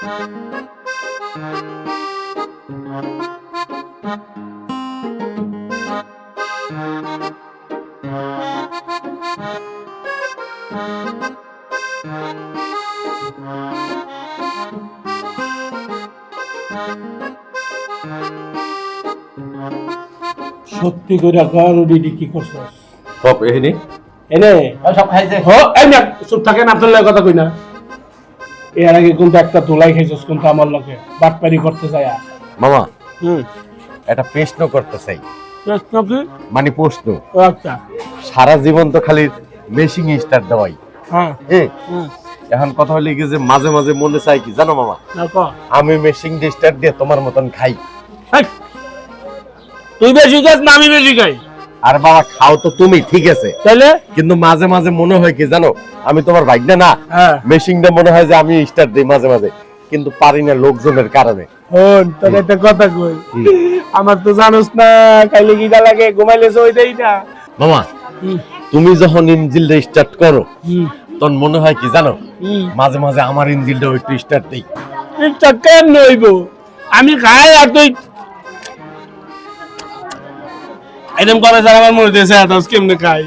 সত্যি করে কার ওডিডি কি করছস? সব এখানে এনে? সব খাইছে। হ এই না চুপ থাকেন আব্দুল্লাহ কথা কই না। এর আগে কিন্তু একটা তোলাই খাইছস কিন্তু আমার লগে। বাটপারি করতে যায় মামা হুম। একটা প্রশ্ন করতে চাই। প্রশ্ন কি? মানে প্রশ্ন। ও আচ্ছা। সারা জীবন তো খালি মেশিং স্টার দেওয়াই। হ্যাঁ। এখন কথা হলে কি যে মাঝে মাঝে মনে চাই কি জানো মামা? না ক? আমি মেশিং স্টার দিয়ে তোমার মতন খাই। তুই বেশি খাস না আমি বেশি খাই। আর বাবা খাও তো তুমি ঠিক আছে। তাহলে কিন্তু মাঝে মাঝে মনে হয় কি জানো আমি তোমার ভাগ্নে না হ্যাঁ। মেশিংটা মনে হয় যে আমি স্টার দিই মাঝে মাঝে কিন্তু পারি না লোকজনের কারণে। তোর একটা কথা কই। আমার তো জানোস না খাইলে কি লাগে ঘুমাইলে দেই না। মামা তুমি যখন ইঞ্জিনটা স্টার্ট করো তখন মনে হয় কি জানো মাঝে মাঝে আমার ইঞ্জিনটাও একটু স্টার্ট দিই। এটা কেন নইব আমি খাই আর তুই এরকম করে আমার মনে এত কেমনে খাই?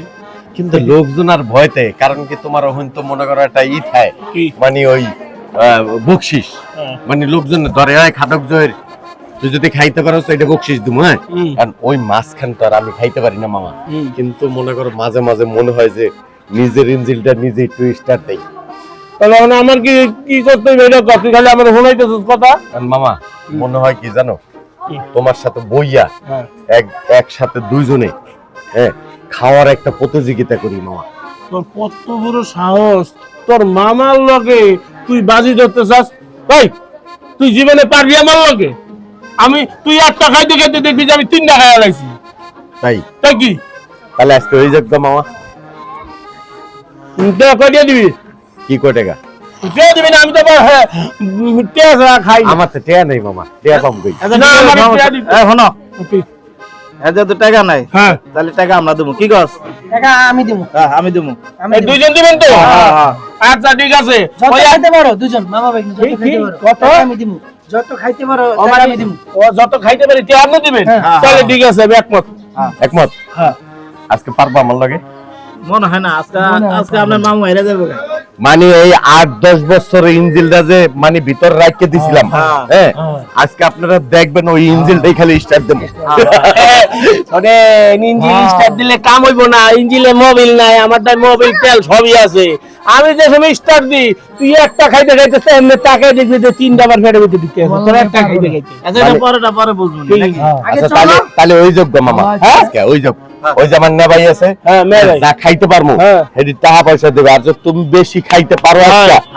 কিন্তু লোকজন আর ভয়তে কারণ কি তোমার ওখান তো মনে করো একটা ই থাকে মানে ওই বকশিস হ্যাঁ। মানে লোকজন ধরে হয় খাদক জয়ের তুই যদি খাইতে পারো এটা বকশিস হ্যাঁ? কারণ ওই মাঝখান তো আর আমি খাইতে পারি না মামা। কিন্তু মনে করো মাঝে মাঝে মনে হয় যে নিজের ইঞ্জিনটা নিজে একটু স্টার্ট দেই। তাহলে আমার কি কি করতে হবে এটা তুই খালি আমার শোনাইতেছিস কথা। মামা মনে হয় কি জানো? তোমার সাথে বইয়া হ্যাঁ। এক একসাথে দুইজনে হ্যাঁ খাওয়ার একটা প্রতিযোগিতা করি মামা। তোর কত বড় সাহস। তোর মামার লগে তুই বাজি ধরতে চাস ভাই তুই জীবনে পারবি আমার লগে? আমি তুই একটা খাইতে খাইতে দেখবি যে আমি তিনটা খাই লাইছি। তাই? তাই কি? তাহলে আজকে ওই যোগ্য মামা। তুই কটিয়ে দিবি? কি কয় টাকা দিবি না আমি তো হ্যাঁ, টিয়া ছাড়া খাই আমার তো টেয়া নেই মামা। টেয়া কম কই? না, আমার টিয়া দিবি। শোনো। এদের তো টাকা নাই হ্যাঁ। তাহলে টাকা আমরা দেবো। কি কস? টাকা আমি দিব। হ্যাঁ, আমি দেবো। আমি এই দিব। দুইজন দিবেন তো? হ্যাঁ। আচ্ছা ঠিক আছে। ওই খাইতে পারো দুজন মামা ভাই যত কি, কি? খাইতে পারো কত? আমি দিব। যত খাইতে পারো ও আমি দিব। ও যত খাইতে পারি টিয়া আপনি দিবেন? তাহলে। ঠিক আছে আমি একমত। একমত? হ্যাঁ। আজকে পারব আমার লগে? মনে হয় না আজকে আজকে আপনার মামু হেরে যাবে মানে এই আট দশ বছরের ইঞ্জিলটা যে মানে ভিতর রাখতে দিছিলাম হ্যাঁ, হ্যাঁ। হ্যাঁ। আজকে আপনারা দেখবেন ওই ইঞ্জিলটাই খালি স্টার্ট দেবো। ওরে ইঞ্জিন স্টার্ট দিলে কাম হইব না ইঞ্জিনে মোবিল নাই আমারটাই মোবিল তেল সবই আছে। আমি যে সময় স্টার্ট দিই তুই একটা খাইতে খাইতে এমনি তাকাই দেখবি যে তিনটা বার ফেটে ভিতরে ঢুকে আছে তোর একটা খাইতে খাইতে। আচ্ছা এটা পরেটা পরে বুঝব আচ্ছা চলো। তাহলে তাহলে ওই যোগ্য মামা। হ্যাঁ। ওই যোগ ওই যে আমার নেবাই আছে হ্যাঁ, যা খাইতে পারব হ্যাঁ। সেটি টাকা পয়সা দেবে আর যদি তুমি বেশি খাইতে পারো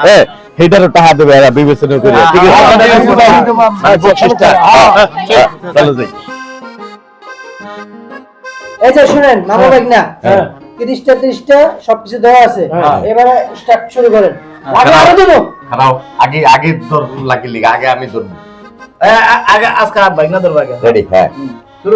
হ্যাঁ সেটারও টাকা দেবে এরা বিবেচনা করে ঠিক আছে হ্যাঁ, হ্যাঁ, হ্যাঁ, হ্যাঁ, হ্যাঁ। হ্যাঁ, হ্যাঁ, চলো যাই যে শুনেন মামা ভাই না হ্যাঁ। তিরিশটা তিরিশটা সবকিছু দেওয়া আছে হ্যাঁ। এবারে স্টার্ট শুরু করেন আগে আরও দেবো খারাও আগে আগে ধর লাগি লিগা আগে আমি ধরবো আগে আজকে আর ভাই না রেডি হ্যাঁ শুরু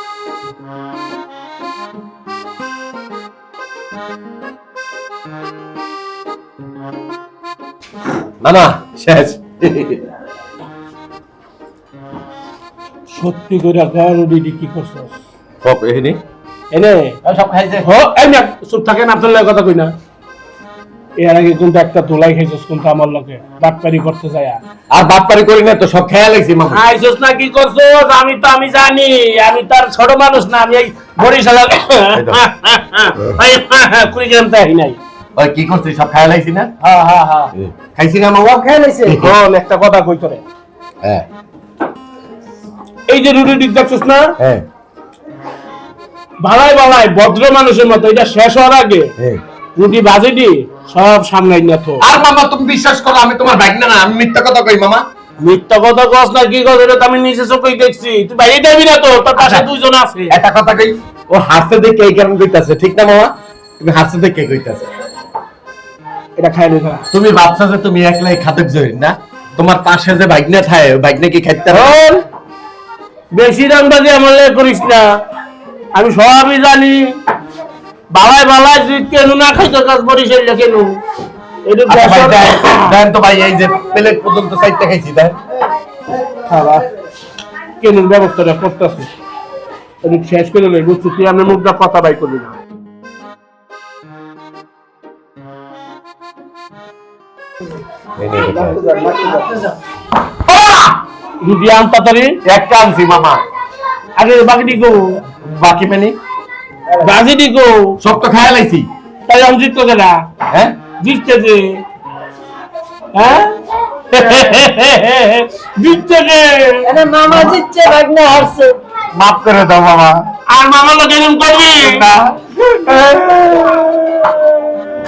মামা শেষ। সত্যি করে কার ওডিডি কি করছস? সব এখানে। এনে সব খাইছে। হো এই না চুপ থাকেন আপনার কথা কই না। এর আগে কিন্তু একটা তোলাই খাইছিস কিন্তু আমার লোকে বাটপারি করতে যায়। আর বাটপারি করি না তো সব খেয়াল লাগছে মামা। না কি করছিস? আমি তো আমি জানি আমি তার ছোট মানুষ না আমি এই বরিশালের কুড়িগ্রাম তাই নাই। ওই কি করছিস সব খেয়াল লাগছি না? হ্যাঁ হ্যাঁ হ্যাঁ খাইছি না মামা খেয়ে লাইছে শোন একটা কথা কই তোরে? হ্যাঁ। এই যে রুটি দিক দেখছিস না? হ্যাঁ। ভালাই ভালাই ভদ্র মানুষের মতো এটা শেষ হওয়ার আগে হ্যাঁ। রুটি বাজে দি সব সামনে না তো। আর মামা তুমি বিশ্বাস করো আমি তোমার বাইক না না আমি মিথ্যা কথা কই মামা? মিথ্যা কথা কস না কি কস এটা আমি নিজে চোখেই দেখছি। তুই বাইরে যাবি না তো তোর পাশে আচ্ছা। দুইজন আছে। একটা কথা কই ও হাসতে দেখে এই কারণ কইতাছে ঠিক না মামা? তুমি হাসতে দেখে কইতাছে। এটা খাই নি তুমি ভাবছ যে তুমি একলাই খাদক জয়ী না? তোমার পাশে যে বাইক না থাকে বাইক নাকি খাইতে পারে? শোন, বেশি দামবাজি আমার লাগে করিস না। আমি সবই জানি। বালাই বালাই তুই কেন না খাই তোর কাছ বরিশাল কেন? এটা আচ্ছা দেন- দেন তো ভাই এই যে প্লেট পর্যন্ত সাইডটা খাইছি দেন। খাবার কেন ব্যবস্থাটা করতেছি। এটা শেষ করে নেই বুঝছি তুই আমি মুখটা কথা বাই করবি না। যদি আম তাড়াতাড়ি একটা আনছি মামা। আগে বাকিটি গো বাকি মানে? বাজিটি গো সব তো খায় লাইছি। তাই আমি জিততো কেনা হ্যাঁ? জিততে যে হ্যাঁ? জিততে যে আরে মামা জিতছে ভাগনা হারছে। মাফ করে দাও মামা। আর মামা লোকে এরকম করবি? না।